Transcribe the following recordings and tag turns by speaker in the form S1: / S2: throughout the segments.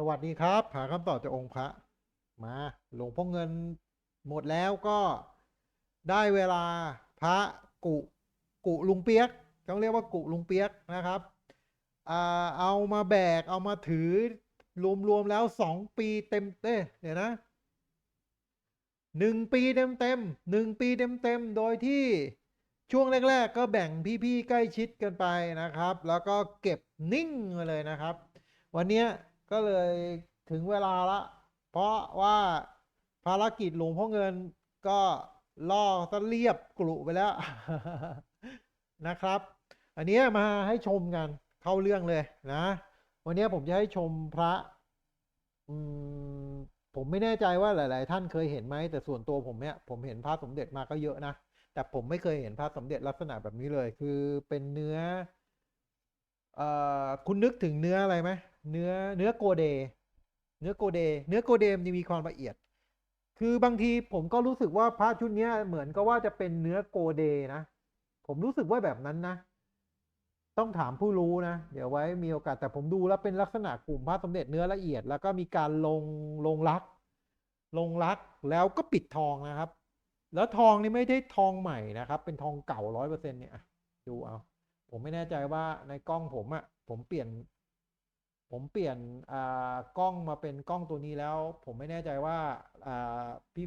S1: สวัสดีครับ หาคำตอบจากองค์พระ มา หลวงพ่อเงินหมดแล้วก็ได้เวลาพระกุกุลุงเปียก ต้องเรียกว่ากุลุงเปียกนะครับ เอามาแบก เอามาถือ รวม ๆ แล้วสองปีเต็มเอ้ยเดี๋ยวนะหนึ่งปีเต็มเต็มๆหนึ่งปีเต็มเต็มๆโดยที่ช่วงแรก ๆ ก็แบ่งพี่ ๆ ใกล้ชิดกันไปนะครับ แล้วก็เก็บนิ่งมาเลยนะครับ วันนี้ ก็เลยถึงเวลาละ เพราะว่าภารกิจหลวงพ่อเงินก็ล่อซะเรียบกลุไปแล้วนะครับ อันนี้มาให้ชมกันเข้าเรื่องเลยนะ วันนี้ผมจะให้ชมพระอผมไม่แน่ใจว่าหลาย ๆ ท่านเคยเห็นไหมแต่ส่วนตัวผมเนี่ยผมเห็นพระสมเด็จมาก็เยอะนะแต่ผมไม่เคยเห็นพระสมเด็จลักษณะแบบนี้เลย คือเป็นเนื้อเอ่อคุณนึกถึงเนื้ออะไรไหม เนื้อเนื้อโกเด เนื้อโกเด เนื้อโกเดมันมีความละเอียด คือบางทีผมก็รู้สึกว่าพระชุดนี้เหมือนกับว่าจะเป็นเนื้อโกเดนะ ผมรู้สึกว่าแบบนั้นนะ ต้องถามผู้รู้นะ เดี๋ยวไว้มีโอกาสแต่ผมดูแล้วเป็นลักษณะกลุ่มพระสมเด็จเนื้อละเอียด แล้วก็มีการลงลงลัก ลงลักแล้วก็ปิดทองนะครับ แล้วทองนี่ไม่ได้ทองใหม่นะครับ เป็นทองเก่าร้อยเปอร์เซ็นต์เนี่ยดูเอาผมไม่แน่ใจว่าในกล้องผมอะ่ะผมเปลี่ยน ผมเปลี่ยนกล้องมาเป็นกล้องตัวนี้แล้ว ผมไม่แน่ใจว่า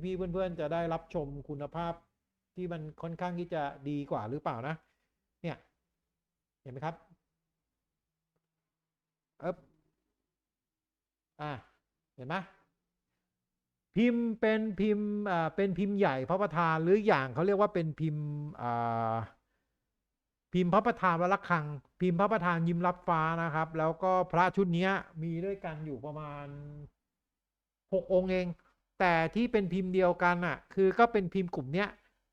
S1: พี่ๆเพื่อนๆจะได้รับชมคุณภาพที่มันค่อนข้างที่จะดีกว่าหรือเปล่านะ เนี่ย เห็นไหมครับเอ๊บอะเห็นไหมพิมพ์เป็นพิมพ์เป็นพิมพ์ใหญ่พระประธานหรืออย่างเขาเรียกว่าเป็นพิมพ์อ่า พิมพ์พระประธานวรคัง พิมพ์พระประธานยิ้มรับฟ้านะครับ แล้วก็พระชุดนี้มีด้วยกันอยู่ประมาณหกองค์เอง แต่ที่เป็นพิมพ์เดียวกันอะ คือก็เป็นพิมพ์กลุ่มเนี้ย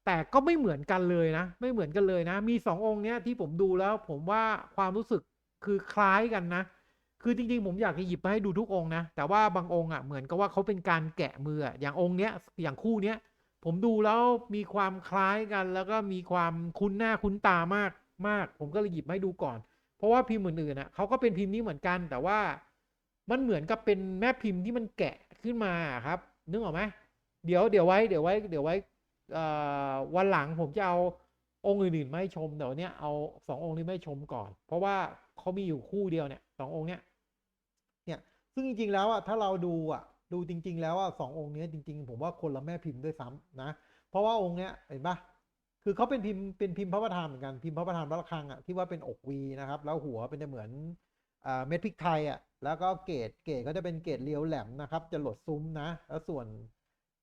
S1: แต่ก็ไม่เหมือนกันเลยนะ ไม่เหมือนกันเลยนะ มีสององค์เนี้ยที่ผมดูแล้ว ผมว่าความรู้สึกคือคล้ายกันนะ คือจริงๆ ผมอยากจะหยิบมาให้ดูทุกองค์นะ แต่ว่าบางองค์อะเหมือนกับว่าเขาเป็นการแกะมืออะอย่างองค์เนี้ยอย่างคู่เนี้ยผมดูแล้วมีความคล้ายกัน แล้วก็มีความคุ้นหน้าคุ้นตามาก มาก ผมก็เลยหยิบมาให้ดูก่อน เพราะว่าพิมพ์อื่นๆน่ะเขาก็เป็นพิมพ์นี้เหมือนกันแต่ว่ามันเหมือนกับเป็นแม่พิมพ์ที่มันแกะขึ้นมาครับนึกออกไหมเดี๋ยวเดี๋ยวไว้เดี๋ยวไว้เดี๋ยวไว้วันหลังผมจะเอาองค์อื่นๆมาให้ชมแต่วันนี้เอาสององค์นี้มาให้ชมก่อน เพราะว่าเขามีอยู่คู่เดียวเนี่ยสององค์เนี้ยเนี่ยซึ่งจริงๆแล้วอะถ้าเราดูอะดูจริง ๆ แล้วอะสององค์เนี้ยจริง ๆ ผมว่าคนละแม่พิมพ์ด้วยซ้ำนะ เพราะว่าองค์เนี้ยเห็นปะ คือเขาเป็นพิมพ์เป็นพิมพ์พระประธานเหมือนกันพิมพ์พระประธานพระระฆังอะที่ว่าเป็นอกวีนะครับ แล้วหัวเป็นจะเหมือนเม็ดพริกไทยอะแล้วก็เกรดเกรดก็จะเป็นเกรดเรียวแหลมนะครับ จะหลดซุ้มนะ แล้วส่วน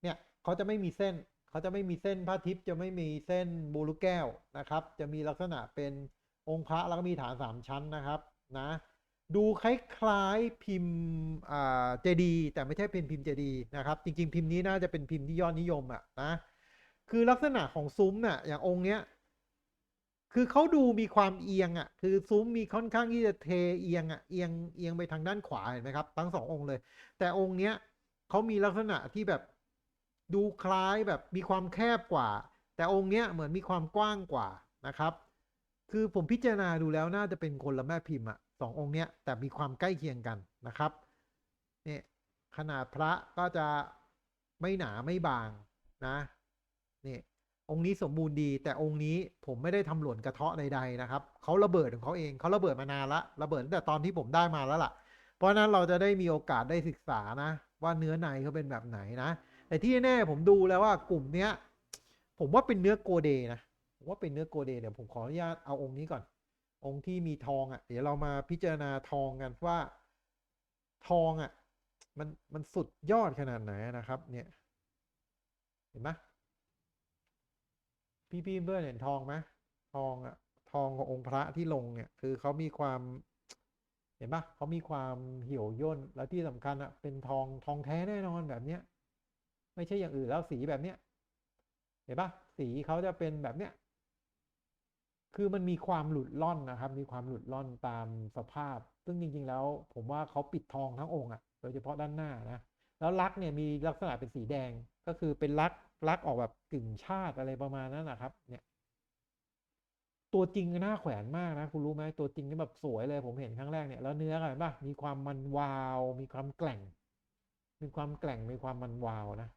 S1: เนี่ยเขาจะไม่มีเส้นเขาจะไม่มีเส้นผ้าทิพย์จะไม่มีเส้นบูรุแก้วนะครับ จะมีลักษณะเป็นองค์พระแล้วก็มีฐานสามชั้นนะครับนะดูคล้ายๆพิมพ์เจดีแต่ไม่ใช่เป็นพิมพ์เจดีนะครับ จริง ๆ พิมพ์นี้น่าจะเป็นพิมพ์ที่ยอดนิยมอะนะ คือลักษณะของซุ้มน่ะ อย่างองค์เนี้ย คือเขาดูมีความเอียงอะ คือซุ้มมีค่อนข้างที่จะเทเอียงอะ เอียงเอียงไปทางด้านขวาเห็นไหมครับ ทั้งสององค์เลย แต่องค์เนี้ยเขามีลักษณะที่แบบดูคล้ายแบบมีความแคบกว่า แต่องค์เนี้ยเหมือนมีความกว้างกว่านะครับ คือผมพิจารณาดูแล้วน่าจะเป็นคนละแม่พิมพ์อะสององค์เนี้ยแต่มีความใกล้เคียงกันนะครับเนี่ยขนาดพระก็จะไม่หนาไม่บางนะ องค์นี้สมบูรณ์ดี แต่องค์นี้ผมไม่ได้ทำหล่นกระเทาะใดๆนะครับเขาระเบิดของเขาเองเขาระเบิดมานานละระเบิดตั้งแต่ตอนที่ผมได้มาแล้วล่ะ เพราะนั้นเราจะได้มีโอกาสได้ศึกษานะ ว่าเนื้อในเขาเป็นแบบไหนนะ แต่ที่แน่ผมดูแล้วว่ากลุ่มเนี้ย ผมว่าเป็นเนื้อโกเดนะผมว่าเป็นเนื้อโกเดเดี๋ยวผมขออนุญาตเอาองค์นี้ก่อน องค์ที่มีทองอะ เดี๋ยวเรามาพิจารณาทองกันว่า ทองอะ มันมันสุดยอดขนาดไหนนะครับ เนี่ย เห็นไหม พี่พี่เพื่อนเห็นทองไหมทองอะทองขององค์พระที่ลงเนี่ย คือเขามีความ เห็นปะเขามีความเหี่ยวย่นแล้วที่สำคัญอะเป็นทองทองแท้แน่นอนแบบเนี้ย ไม่ใช่อย่างอื่นแล้วสีแบบเนี้ยเห็นปะสีเขาจะเป็นแบบเนี้ยคือมันมีความหลุดล่อนนะครับ มีความหลุดล่อนตามสภาพ ซึ่งจริง ๆ แล้ว ผมว่าเขาปิดทองทั้งองค์อะโดยเฉพาะด้านหน้านะ แล้วลักษณ์เนี่ยมีลักษณะเป็นสีแดง ก็คือเป็นลักษ ลักษณ์ออกแบบกึ่งชาติอะไรประมาณนั้นนะครับ เนี่ย ตัวจริงน่าแขวนมากนะ คุณรู้ไหมตัวจริงนี่แบบสวยเลยผมเห็นครั้งแรกเนี่ยแล้วเนื้ออะไรป่ะมีความมันวาว มีความแกร่ง มีความแกร่งมีความมันวาวนะ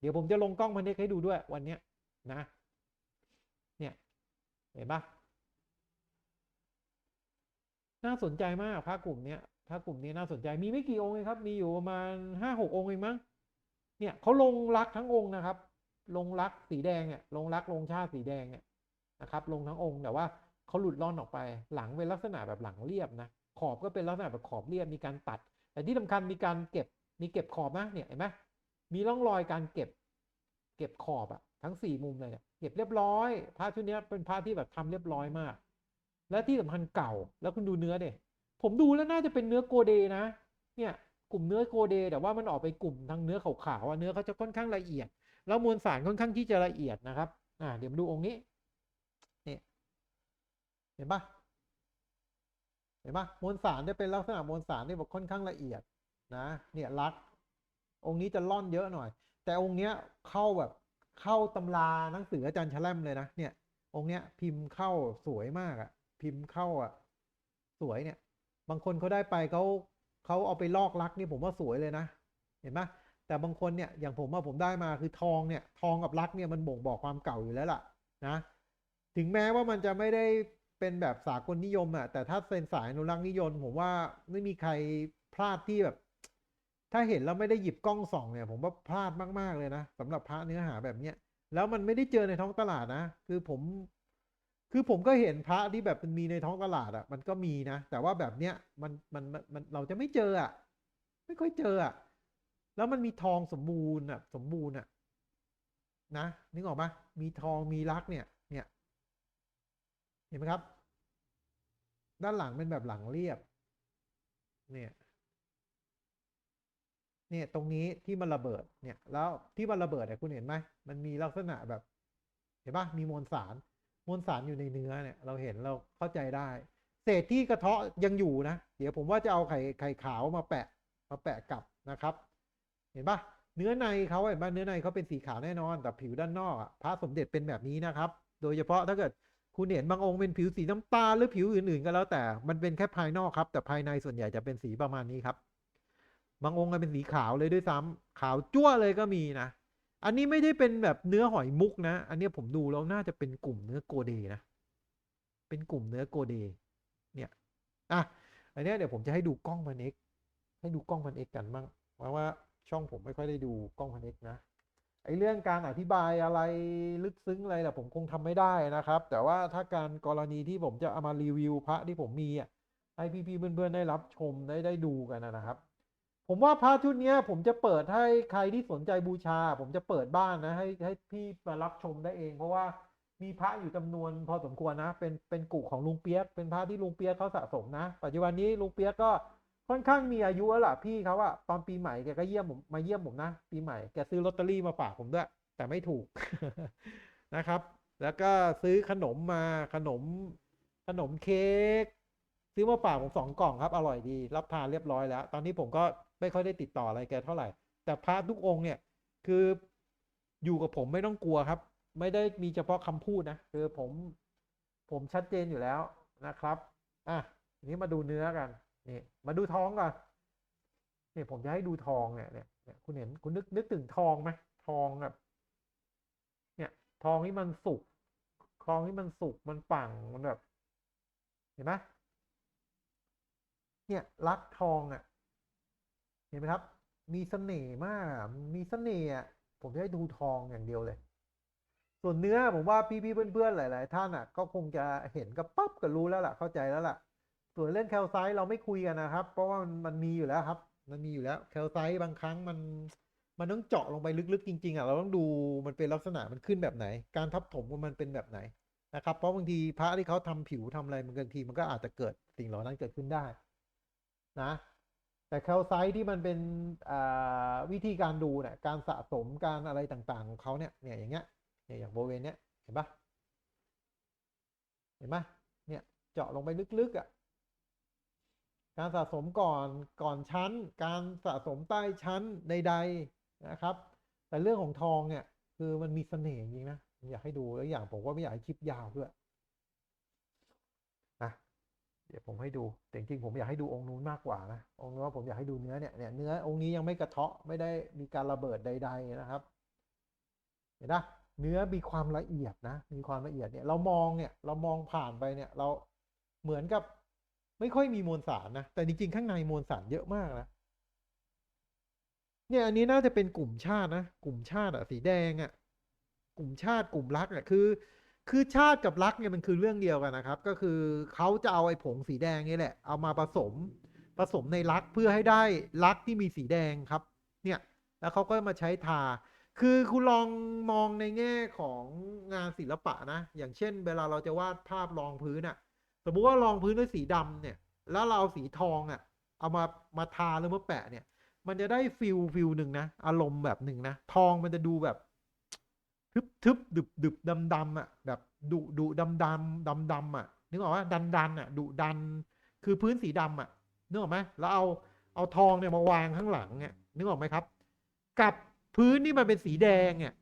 S1: เดี๋ยวผมจะลงกล้องพันเด็กให้ดูด้วยวันเนี้ยนะ เนี่ย เห็นปะน่าสนใจมากพระกลุ่มเนี้ยพระกลุ่มนี้น่าสนใจมีไม่กี่องค์เองครับ มีอยู่ประมาณห้าหกองค์เองมั้ง เนี่ยเขาลงรักทั้งองค์นะครับ ลงรักสีแดงเนี่ยลงรักลงชาติสีแดงเนี่ยนะครับ ลงทั้งองค์แต่ว่าเขาหลุดล่อนออกไปหลังเป็นลักษณะแบบหลังเรียบนะขอบก็เป็นลักษณะแบบขอบเรียบมีการตัด แต่ที่สำคัญมีการเก็บมีเก็บขอบนะเนี่ยเห็นไหมมีร่องรอยการเก็บ เก็บขอบอะทั้งสี่มุมเลยเนี่ยเก็บเรียบร้อยผ้าชุดนี้เป็นผ้าที่แบบทำเรียบร้อยมาก และที่สำคัญเก่าแล้วคุณดูเนื้อเด็ผมดูแล้วน่าจะเป็นเนื้อโกเดนะ เนี่ย กลุ่มเนื้อโกเด แต่ว่ามันออกไปกลุ่มทางเนื้อขาวๆอะเนื้อเขาจะค่อนข้างละเอียด แล้วมวลสารค่อนข้างที่จะละเอียดนะครับอ่าเดี๋ยวมาดูองค์นี้นี่เห็นปะเห็นปะมวลสารจะเป็นลักษณะมวลสารที่แบบค่อนข้างละเอียดนะเนี่ยลัก องค์นี้จะล่อนเยอะหน่อย แต่องค์เนี้ยเข้าแบบเข้าตำราหนังสืออาจารย์แล่มเลยนะเนี่ย องค์เนี้ยพิมพ์เข้าสวยมากอะพิมพ์เข้าอะสวยเนี่ย บางคนเขาได้ไปเขา เขาเอาไปลอกลักนี่ผมว่าสวยเลยนะ เห็นไหมแต่บางคนเนี่ยอย่างผมว่าผมได้มาคือทองเนี่ยทองกับลักเนี่ยมันบ่งบอกความเก่าอยู่แล้วล่ะนะถึงแม้ว่ามันจะไม่ได้เป็นแบบสากลนิยมอะแต่ถ้าเป็นสายอนุรักษ์นิยมผมว่าไม่มีใครพลาดที่แบบ ถ้าเห็นแล้วไม่ได้หยิบกล้องส่องเนี่ย ผมว่าพลาดมากๆเลยนะสำหรับพระเนื้อหาแบบเนี้ยแล้วมันไม่ได้เจอในท้องตลาดนะ คือผม คือผมก็เห็นพระที่แบบมันมีในท้องตลาดอะ่ะ มันก็มีนะ แต่ว่าแบบเนี้ยมันมันมันมันเราจะไม่เจออะ่ะ ไม่ค่อยเจออะ่ะ แล้วมันมีทองสมบูรณ์อะ สมบูรณ์อะ นะนึกออกปะมีทองมีลักเนี่ย เนี่ย เห็นไหมครับ ด้านหลังเป็นแบบหลังเรียบ เนี่ยเนี่ยตรงนี้ที่มันระเบิดเนี่ย แล้วที่มันระเบิดเนี่ยคุณเห็นไหมมันมีลักษณะแบบ เห็นปะมีมวลสาร มวลสารอยู่ในเนื้อเนี่ย เราเห็นเราเข้าใจได้ เศษที่กระเทาะยังอยู่นะ เดี๋ยวผมว่าจะเอาไข่ไข่ขาวมาแปะมาแปะกลับนะครับ เห็นปะเนื้อในเขาเห็นปะเนื้อในเขาเป็นสีขาวแน่นอน แต่ผิวด้านนอกอะพระสมเด็จเป็นแบบนี้นะครับ โดยเฉพาะถ้าเกิดคุณเห็นบางองค์เป็นผิวสีน้ำตาลหรือผิวอื่นๆก็แล้วแต่มันเป็นแค่ภายนอกครับ แต่ภายในส่วนใหญ่จะเป็นสีประมาณนี้ครับ บางองค์ก็เป็นสีขาวเลยด้วยซ้ำขาวจั่วเลยก็มีนะ อันนี้ไม่ได้เป็นแบบเนื้อหอยมุกนะ อันนี้ผมดูแล้วน่าจะเป็นกลุ่มเนื้อโกเดนะ เป็นกลุ่มเนื้อโกเด เนี่ย อะ อันนี้เดี๋ยวผมจะให้ดูกล้องพันเอกให้ดูกล้องพันเอกกันบ้างเพราะว่าช่องผมไม่ค่อยได้ดูกล้องพันเอกนะ ไอเรื่องการอธิบายอะไรลึกซึ้งอะไรแต่ผมคงทำไม่ได้นะครับ แต่ว่าถ้าการกรณีที่ผมจะเอามารีวิวพระที่ผมมีอะให้พี่ๆเพื่อนๆได้รับชมได้ได้ดูกันนะครับ ผมว่าพระชุดนี้ผมจะเปิดให้ใครที่สนใจบูชา ผมจะเปิดบ้านนะ ให้ให้พี่มารับชมได้เอง เพราะว่ามีพระอยู่จำนวนพอสมควรนะ เป็นเป็นกุของลุงเปียก เป็นพระที่ลุงเปียกเขาสะสมนะ ปัจจุบันนี้ลุงเปียกก็ค่อนข้างมีอายุแล้วล่ะพี่เขาอะตอนปีใหม่แกก็เยี่ยมผมมาเยี่ยมผมนะ ปีใหม่แกซื้อลอตเตอรี่มาฝากผมด้วย แต่ไม่ถูกนะครับ แล้วก็ซื้อขนมมาขนมขนมเค้กซื้อมาฝากผมสองกล่องครับ อร่อยดี รับทานเรียบร้อยแล้ว ตอนนี้ผมก็ ไม่ค่อยได้ติดต่ออะไรแกเท่าไหร่ แต่พระทุกองค์เนี่ยคืออยู่กับผมไม่ต้องกลัวครับ ไม่ได้มีเฉพาะคำพูดนะ คือผมผมชัดเจนอยู่แล้วนะครับ อะทีนี้มาดูเนื้อกันนี่มาดูทองก่อนนี่ผมจะให้ดูทองเนี่ยเนี่ยเนี่ยคุณเห็นคุณนึกนึกถึงทองไหมทองแบบเนี่ยทองที่มันสุกทองที่มันสุกมันปังมันแบบ เห็นไหมเนี่ยลักทองอะ เห็นไหมครับ มีเสน่ห์มาก มีเสน่ห์อะผมจะให้ดูทองอย่างเดียวเลย ส่วนเนื้อผมว่าพี่ๆเพื่อนๆหลาย ๆ ท่านอะ ก็คงจะเห็นก็ปั๊บก็รู้แล้วล่ะเข้าใจแล้วล่ะ ส่วนเรื่องแคลไซต์เราไม่คุยกันนะครับ เพราะว่ามันมันมีอยู่แล้วครับ มันมีอยู่แล้วแคลไซต์บางครั้งมันมันต้องเจาะลงไปลึกๆ จริง ๆ อะ เราต้องดูมันเป็นลักษณะมันขึ้นแบบไหน การทับถมมันเป็นแบบไหนนะครับ เพราะบางทีพระที่เขาทำผิวทำอะไรบางทีมันก็อาจจะเกิดสิ่งเหล่านั้นเกิดขึ้นได้ นะ แต่แคลไซต์ที่มันเป็นวิธีการดูเนี่ยการสะสมการอะไรต่างๆของเขาเนี่ยเนี่ยอย่างเงี้ยเนี่ยอย่างบริเวณเนี้ยเห็นปะเห็นปะเนี่ยเจาะลงไปลึกๆอะการสะสมก่อนก่อนชั้น การสะสมใต้ชั้นใดๆนะครับ แต่เรื่องของทองเนี่ยคือมันมีเสน่ห์จริงนะอยากให้ดูแล้วอย่างผมก็ไม่อยากให้คลิปยาวด้วย เดี๋ยวผมให้ดูแต่จริงผมอยากให้ดูองค์นู้นมากกว่านะองค์นู้นผมอยากให้ดูเนื้อเนี่ยเนี่ยเนื้อองค์นี้ยังไม่กระเทาะไม่ได้มีการระเบิดใด ๆนะครับ เห็นนะเนื้อมีความละเอียดนะ มีความละเอียดเนี่ยเรามองเนี่ยเรามองผ่านไปเนี่ยเราเหมือนกับไม่ค่อยมีมวลสารนะแต่จริงๆข้างในมวลสารเยอะมากนะเนี่ยอันนี้น่าจะเป็นกลุ่มชาตินะกลุ่มชาติอะสีแดงอะกลุ่มชาติกลุ่มรักอะคือ คือชาติกับรักเนี่ยมันคือเรื่องเดียวกันนะครับ ก็คือเขาจะเอาไอ้ผงสีแดงนี่แหละ เอามาผสมผสมในรักเพื่อให้ได้รักที่มีสีแดงครับ เนี่ยแล้วเขาก็มาใช้ทา คือคุณลองมองในแง่ของงานศิลปะนะ อย่างเช่น เวลาเราจะวาดภาพรองพื้นอะสมมุติว่ารองพื้นด้วยสีดำเนี่ย แล้วเราเอาสีทองอะเอามามาทาหรือมาแปะเนี่ย มันจะได้ฟิลฟิลหนึ่งนะ อารมณ์แบบหนึ่งนะ ทองมันจะดูแบบ ทึบทึบดึบดึบดำดำอะแบบดุดุดำดำดำดำอะนึกออกว่าดันดันอะดุดันคือพื้นสีดำอะนึกออกไหมแล้วเอาเอาทองเนี่ยมาวางข้างหลังเนี่ยนึกออกไหมครับ กับพื้นนี่มันเป็นสีแดงเนี่ย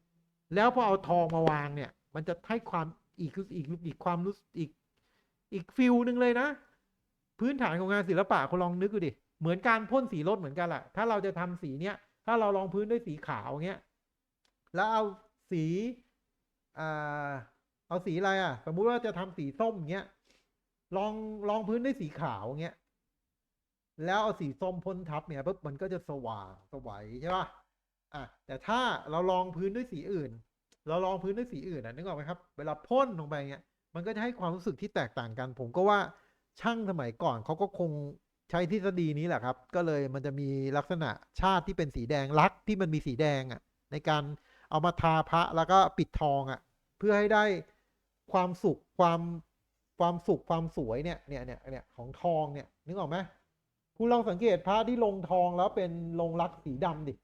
S1: แล้วพอเอาทองมาวางเนี่ย มันจะให้ความอีกอีกอีกความรู้สึกอีกอีกฟิลหนึ่งเลยนะ พื้นฐานของงานศิลปะคุณลองนึกดูดิเหมือนการพ่นสีรถเหมือนกันแหละถ้าเราจะทำสีเนี้ยถ้าเราลองพื้นด้วยสีขาวเงี้ยแล้วเอา สีอ่าเอาสีอะไรอะ สมมุติว่าจะทำสีส้มเงี้ยลองลองพื้นด้วยสีขาวเงี้ยแล้วเอาสีส้มพ่นทับเนี่ยปุ๊บมันก็จะสว่างสวัยใช่ป่ะอะแต่ถ้าเราลองพื้นด้วยสีอื่น เราลองพื้นด้วยสีอื่นนะนึกออกไหมครับ เวลาพ่นลงไปเงี้ยมันก็จะให้ความรู้สึกที่แตกต่างกัน ผมก็ว่าช่างสมัยก่อนเขาก็คงใช้ทฤษฎีนี้แหละครับ ก็เลยมันจะมีลักษณะชาติที่เป็นสีแดงลักที่มันมีสีแดงอะในการ เอามาทาพระแล้วก็ปิดทองอะ เพื่อให้ได้ความสุขความความสุขความสวยเนี่ยเนี่ยเนี่ยเนี่ยของทองเนี่ยนึกออกไหมคุณลองสังเกตพระที่ลงทองแล้วเป็นลงรักสีดำดิ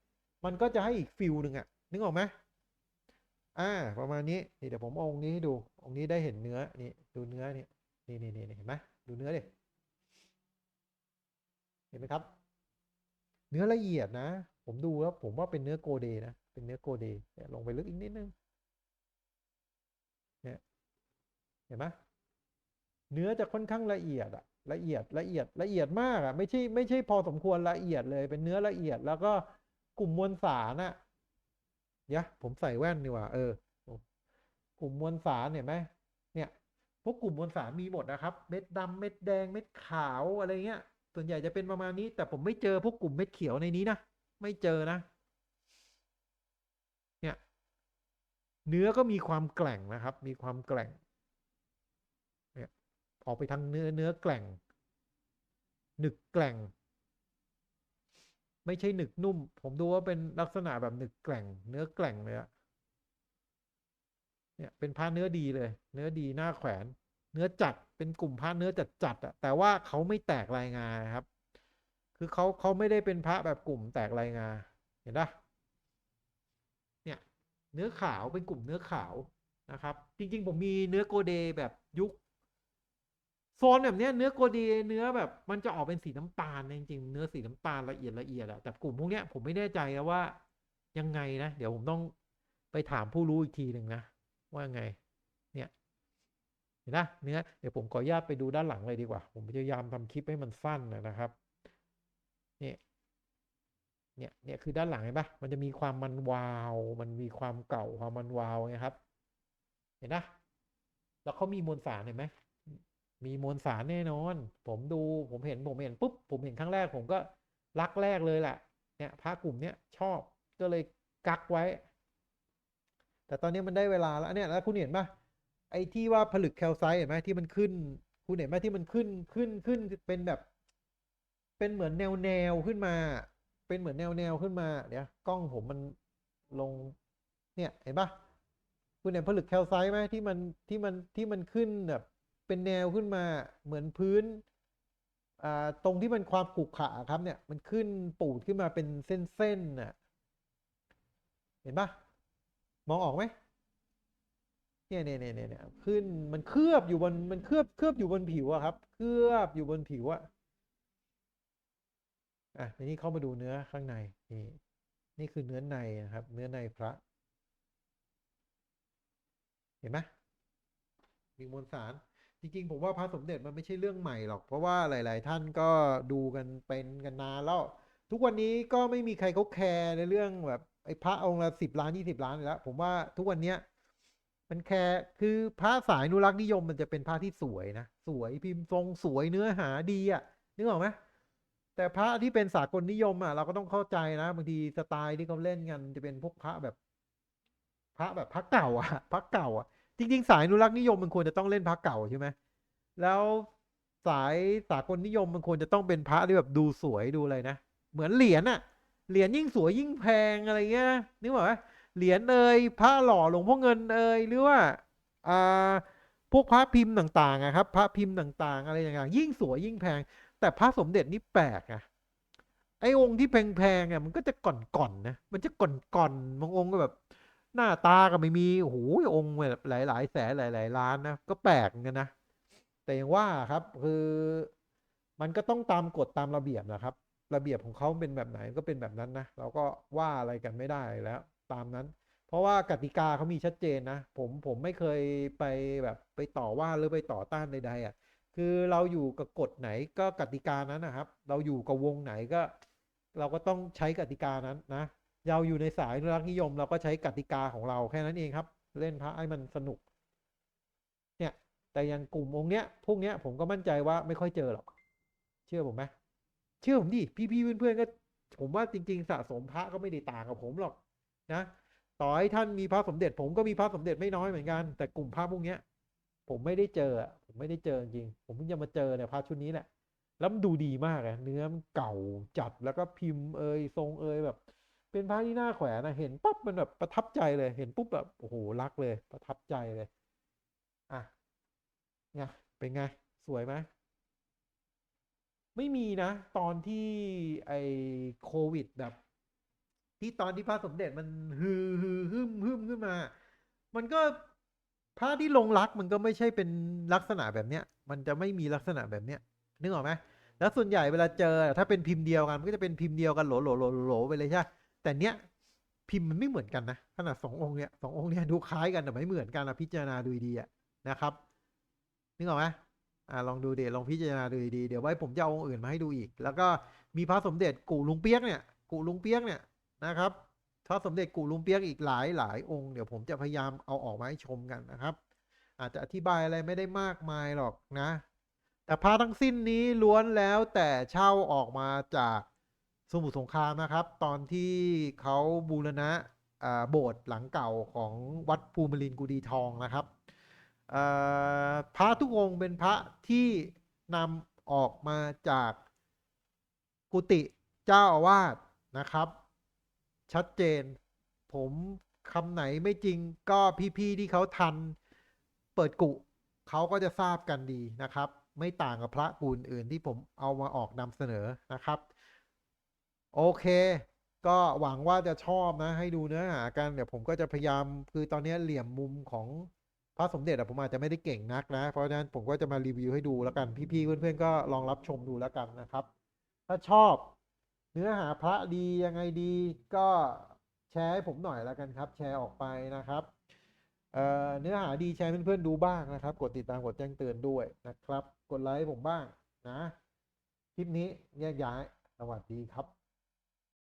S1: มันก็จะให้อีกฟิลหนึ่งอะนึกออกไหมอ่า ประมาณนี้นี่เดี๋ยวผมเอาองค์นี้ให้ดูองค์นี้ได้เห็นเนื้อนี่ดูเนื้อนี่นี่นี่นี่เห็นไหมดูเนื้อดิเห็นไหมครับ เนื้อละเอียดนะ ผมดูแล้วผมว่าเป็นเนื้อโกเดนะ เป็นเนื้อโกเดเนี่ยลงไปลึกอีกนิดนึงเนี่ยเห็นไหมเนื้อจะค่อนข้างละเอียดอะละเอียดละเอียดละเอียดมากอะไม่ใช่ไม่ใช่พอสมควรละเอียดเลย เป็นเนื้อละเอียดแล้วก็กลุ่มมวลสารน่ะเดี๋ยวผมใส่แว่นดีกว่าเออกลุ่มมวลสารเห็นไหมเนี่ยพวกกลุ่มมวลสารมีหมดนะครับ เม็ดดำเม็ดแดงเม็ดขาวอะไรเงี้ย ส่วนใหญ่จะเป็นประมาณนี้ แต่ผมไม่เจอพวกกลุ่มเม็ดเขียวในนี้นะ ไม่เจอนะ เนี่ย เนื้อก็มีความแกร่งนะครับ มีความแกร่ง เนี่ย ออกไปทางเนื้อเนื้อแกร่ง หนึกแกร่ง ไม่ใช่หนึกนุ่ม ผมดูว่าเป็นลักษณะแบบหนึกแกร่ง เนื้อแกร่งเลยอะเนี่ยเป็นผ้าเนื้อดีเลย เนื้อดีหน้าแขวน เนื้อจัดเป็นกลุ่มผ้าเนื้อจัดจัดอะแต่ว่าเขาไม่แตกลายงาครับ คือเขาเขาไม่ได้เป็นพระแบบกลุ่มแตกลายงา เห็นปะเนี่ยเนื้อขาวเป็นกลุ่มเนื้อขาวนะครับ จริง ๆ ผมมีเนื้อโกเดแบบยุคโซนแบบเนี้ยเนื้อโกเดเนื้อแบบมันจะออกเป็นสีน้ำตาลจริงๆเนื้อสีน้ำตาลละเอียดละเอียดอะแต่กลุ่มพวกเนี้ยผมไม่แน่ใจนะว่ายังไงนะ เดี๋ยวผมต้องไปถามผู้รู้อีกทีหนึ่งนะ ว่าไง เนี่ยเห็นนะเนื้อเดี๋ยวผมขออนุญาตไปดูด้านหลังเลยดีกว่า ผมพยายามทำคลิปให้มันสั้นนะครับ เนี่ยเนี่ยเนี่ยคือด้านหลังเห็นปะมันจะมีความมันวาว มันมีความเก่าความมันวาวไงครับ เห็นนะแล้วเขามีมวลสารเห็นไหมมีมวลสารแน่นอน ผมดูผมเห็นผมเห็นปุ๊บผมเห็นครั้งแรก ผมก็รักแรกเลยแหละเนี่ยพระกลุ่มเนี้ยชอบก็เลยกักไว้ แต่ตอนนี้มันได้เวลาแล้วเนี่ยแล้วคุณเห็นปะไอ้ที่ว่าผลึกแคลไซต์เห็นไหมที่มันขึ้น คุณเห็นไหมที่มันขึ้นขึ้นขึ้นเป็นแบบ เป็นเหมือนแนวแนวขึ้นมา เป็นเหมือนแนวแนวขึ้นมา เดี๋ยวกล้องผมมันลง เนี่ยเห็นปะคุณเห็นผลึกแคลไซต์ไหมที่มันที่มันที่มันขึ้นแบบเป็นแนวขึ้นมาเหมือนพื้นอ่าตรงที่มันความขรุขระครับเนี่ยมันขึ้นปูดขึ้นมาเป็นเส้นๆน่ะเห็นปะมองออกไหมเนี่ยเนี่ยเนี่ยเนี่ยขึ้นมันเคลือบอยู่บนมันเคลือบเคลือบอยู่บนผิวอะครับ เคลือบอยู่บนผิวอะ อะทีนี้เข้ามาดูเนื้อข้างในนี่นี่คือเนื้อในนะครับ เนื้อในพระ เห็นไหมมีมวลสาร จริงๆ ผมว่าพระสมเด็จมันไม่ใช่เรื่องใหม่หรอก เพราะว่าหลาย ๆ ท่านก็ดูกันเป็นกันนานแล้ว ทุกวันนี้ก็ไม่มีใครเขาแคร์ในเรื่องแบบไอ้พระองค์ละสิบล้านยี่สิบล้านอยู่แล้ว ผมว่าทุกวันเนี้ยมันแคร์คือพระสายนุรักษ์นิยมมันจะเป็นพระที่สวยนะ สวยพิมพ์ทรงสวยเนื้อหาดีอะนึกออกไหม แต่พระที่เป็นสากลนิยมอะเราก็ต้องเข้าใจนะบางทีสไตล์ที่เขาเล่นกันจะเป็นพวกพระแบบ พระแบบพระเก่าอะพระเก่าอะจริง ๆ สายอนุรักษ์นิยมมันควรจะต้องเล่นพระเก่าใช่ไหมแล้วสายสากลนิยมมันควรจะต้องเป็นพระที่แบบดูสวยดูอะไรนะเหมือนเหรียญอะเหรียญยิ่งสวยยิ่งแพงอะไรเงี้ยนึกออกไหมเหรียญเอยพระหล่อหลวงพ่อเงินเอยหรือว่าอ่าพวกพระพิมพ์ต่างๆอะครับ พระพิมพ์ต่างๆ อะไรอย่างๆยิ่งสวยยิ่งแพง แต่พระสมเด็จนี่แปลกอะไอ้องค์ที่แพงๆอะมันก็จะก่อนๆนะมันจะก่อนๆบางองค์ก็แบบหน้าตาก็ไม่มีโอ้โหองค์แบบหลาย ๆ แสนหลาย ๆ ล้านนะก็แปลกเหมือนกันนะแต่อย่างว่าครับคือมันก็ต้องตามกฎตามระเบียบนะครับ ระเบียบของเขาเป็นแบบไหนก็เป็นแบบนั้นนะเราก็ว่าอะไรกันไม่ได้แล้ว ตามนั้น เพราะว่ากติกาเขามีชัดเจนนะ ผมผมไม่เคยไปแบบไปต่อว่าหรือไปต่อต้านใดๆอะ คือเราอยู่กับกฎไหนก็กติกานั้นนะครับ เราอยู่กับวงไหนก็ เราก็ต้องใช้กติกานั้นนะเราอยู่ในสายนรักนิยม เราก็ใช้กติกาของเราแค่นั้นเองครับ เล่นพระให้มันสนุก เนี่ยแต่อย่างกลุ่มองเนี้ยพวกเนี้ยผมก็มั่นใจว่าไม่ค่อยเจอหรอกเชื่อผมไหมเชื่อผมดิพี่ๆเพื่อนๆก็ ผมว่าจริง ๆ สะสมพระก็ไม่ได้ต่างกับผมหรอกนะต่อให้ท่านมีพระสมเด็จ ผมก็มีพระสมเด็จไม่น้อยเหมือนกัน แต่กลุ่มพระพวกเนี้ย ผมไม่ได้เจออะผมไม่ได้เจอจริง ผมเพิ่งจะมาเจอเนี่ยพระชุดนี้แหละแล้วมันดูดีมากอะเนื้อมันเก่าจัดแล้วก็พิมพ์เอยทรงเอยแบบ เป็นพระที่น่าแขวนนะเห็นปั๊บมันแบบประทับใจเลย เห็นปุ๊บแบบโอ้โหรักเลย ประทับใจเลยอะไงเป็นไงสวยไหมไม่มีนะ ตอนที่ไอโควิดแบบ ที่ตอนที่พระสมเด็จมันฮือฮือฮึมฮึมขึ้นมา มันก็ พระที่ลงรักมันก็ไม่ใช่เป็นลักษณะแบบเนี้ย มันจะไม่มีลักษณะแบบเนี้ยนึกออกไหมแล้วส่วนใหญ่เวลาเจอถ้าเป็นพิมพ์เดียวกันมันก็จะเป็นพิมพ์เดียวกันโหลโหลโหลโหลไปเลยใช่แต่เนี้ยพิมพ์มันไม่เหมือนกันนะขนาดสององค์เนี้ยสององค์เนี้ยดูคล้ายกันแต่ไม่เหมือนกันนะพิจารณาดูดีอะนะครับนึกออกไหมอ่าลองดูเดี๋ยวลองพิจารณาดูดีเดี๋ยวไว้ผมจะเอาองค์อื่นมาให้ดูอีก แล้วก็มีพระสมเด็จกู่ลุงเปียกเนี่ยกู่ลุงเปียกเนี่ยนะครับ พระสมเด็จกูลุงเปียกอีกหลายหลายองค์เดี๋ยวผมจะพยายามเอาออกมาให้ชมกันนะครับ อาจจะอธิบายอะไรไม่ได้มากมายหรอกนะ แต่พระทั้งสิ้นนี้ล้วนแล้วแต่เช่าออกมาจากสมุทรสงครามนะครับ ตอนที่เขาบูรณะโบสถ์หลังเก่าของวัดภูมิลินกุดีทองนะครับพระทุกองค์เป็นพระที่นำออกมาจากกุฏิเจ้าอาวาสนะครับ ชัดเจน ผมคำไหนไม่จริงก็พี่ๆที่เขาทัน เปิดกุเขาก็จะทราบกันดีนะครับ ไม่ต่างกับพระกูลอื่นที่ผมเอามาออกนำเสนอนะครับ โอเค ก็หวังว่าจะชอบนะ ให้ดูเนื้อหากันเดี๋ยวผมก็จะพยายามคือตอนนี้เหลี่ยมมุมของพระสมเด็จผมอาจจะไม่ได้เก่งนักนะ เพราะฉะนั้นผมก็จะมารีวิวให้ดูแล้วกัน พี่ๆเพื่อนๆก็ลองรับชมดูแล้วกันนะครับ ถ้าชอบ เนื้อหาพระดียังไงดีก็แชร์ให้ผมหน่อยแล้วกันครับ แชร์ออกไปนะครับเเนื้อหาดีแชร์เพื่อนๆดูบ้างนะครับ กดติดตามกดแจ้งเตือนด้วยนะครับ กดไลค์ผมบ้างนะ คลิปนี้แยกย้ายสวัสดีครับ